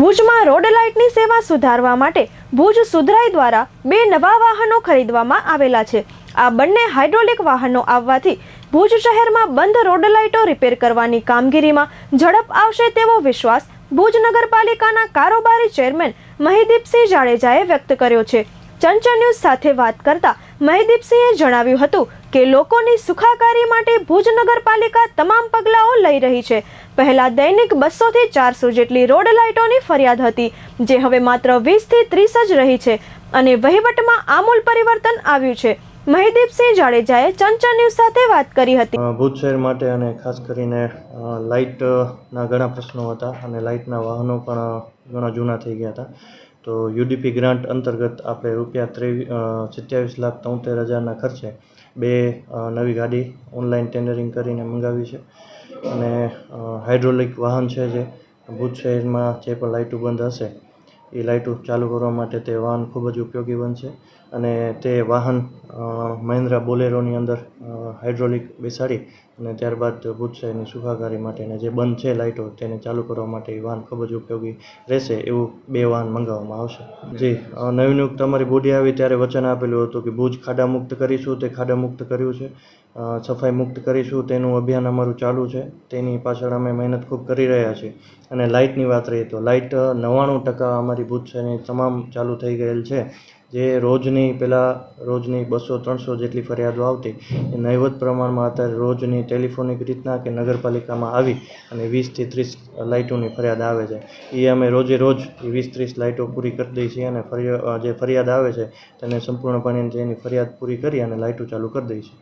ભુજમાં રોડ લાઇટની સેવા સુધારવા માટે ભુજ સુધરાઈ દ્વારા બે નવા વાહનો ખરીદવામાં આવેલા છે. આ બંને હાઇડ્રોલિક વાહનો આવવાથી ભુજ શહેરમાં બંધ રોડ લાઇટો રિપેર કરવાની કામગીરીમાં ઝડપ આવશે તેવો વિશ્વાસ ભુજ નગરપાલિકાના કારોબારી ચેરમેન મહિદીપસિંહ જાડેજાએ વ્યક્ત કર્યો છે. ચંચળ ન્યૂઝ સાથે વાત કરતા મહિદીપસિંહે જણાવ્યું હતું કે લોકોની સુખાકારી માટે ભુજ નગરપાલિકા તમામ પગલાઓ લઈ રહી છે. પહેલા દૈનિક બસો થી ચારસો જેટલી રોડ લાઇટોની ફરિયાદ હતી, જે હવે માત્ર વીસથી ત્રીસ જ રહી છે અને વહીવટમાં આમૂલ પરિવર્તન આવ્યું છે. મહિદીપસિંહ જાડેજાએ ચંચળ ન્યૂઝ સાથે વાત કરી હતી. ભુજ શહેર માટે અને ખાસ કરીને લાઇટના ઘણા પ્રશ્નો હતા અને લાઇટના વાહનો પણ ઘણા જૂના થઈ ગયા હતા. તો યુડીપી ગ્રાન્ટ અંતર્ગત આપણે રૂપિયા ત્રેવીસ સત્યાવીસ લાખ તોતેર હજારના ખર્ચે બે નવી ગાડી ઓનલાઈન ટેન્ડરિંગ કરીને મંગાવી છે. અને હાઇડ્રોલિક વાહન છે જે ભુજ શહેરમાં જે પણ લાઇટો બંધ હશે, એ લાઇટો ચાલુ કરવા માટે તે વાહન ખૂબ જ ઉપયોગી બનશે. અને તે વાહન મહિન્દ્રા બોલેરોની અંદર હાઇડ્રોલિક બેસાડી અને ત્યારબાદ ભૂતશાહીની સુખાકારી માટેને જે બંધ છે લાઇટો તેને ચાલુ કરવા માટે એ વાહન ખૂબ જ ઉપયોગી રહેશે એવું બે વાહન મંગાવવામાં આવશે. જી અ, નવનિયુક્ત અમારી બોડી આવી ત્યારે વચન આપેલું હતું કે ભુજ ખાડા મુક્ત કરીશું તે ખાડા મુક્ત કર્યું છે. સફાઈ મુક્ત કરીશું તેનું અભિયાન અમારું ચાલુ છે. તેની પાછળ અમે મહેનત ખૂબ કરી રહ્યા છીએ. અને લાઇટની વાત રહી તો લાઇટ નવ્વાણું ટકા અમારી ભૂતશાહીની તમામ ચાલુ થઈ ગયેલ છે. જે રોજની પહેલાં રોજની બસો ત્રણસો જેટલી ફરિયાદો આવતી, એ નહિવત પ્રમાણમાં અત્યારે રોજની ટેલિફોનિક રીતના કે નગરપાલિકામાં આવી અને વીસથી ત્રીસ લાઇટોની ફરિયાદ આવે છે. એ અમે રોજે રોજ વીસ ત્રીસ લાઇટો પૂરી કરી દઈએ છીએ અને ફરિયા, જે ફરિયાદ આવે છે, તેને સંપૂર્ણપણે એની ફરિયાદ પૂરી કરી અને લાઇટો ચાલુ કરી દઈએ છીએ.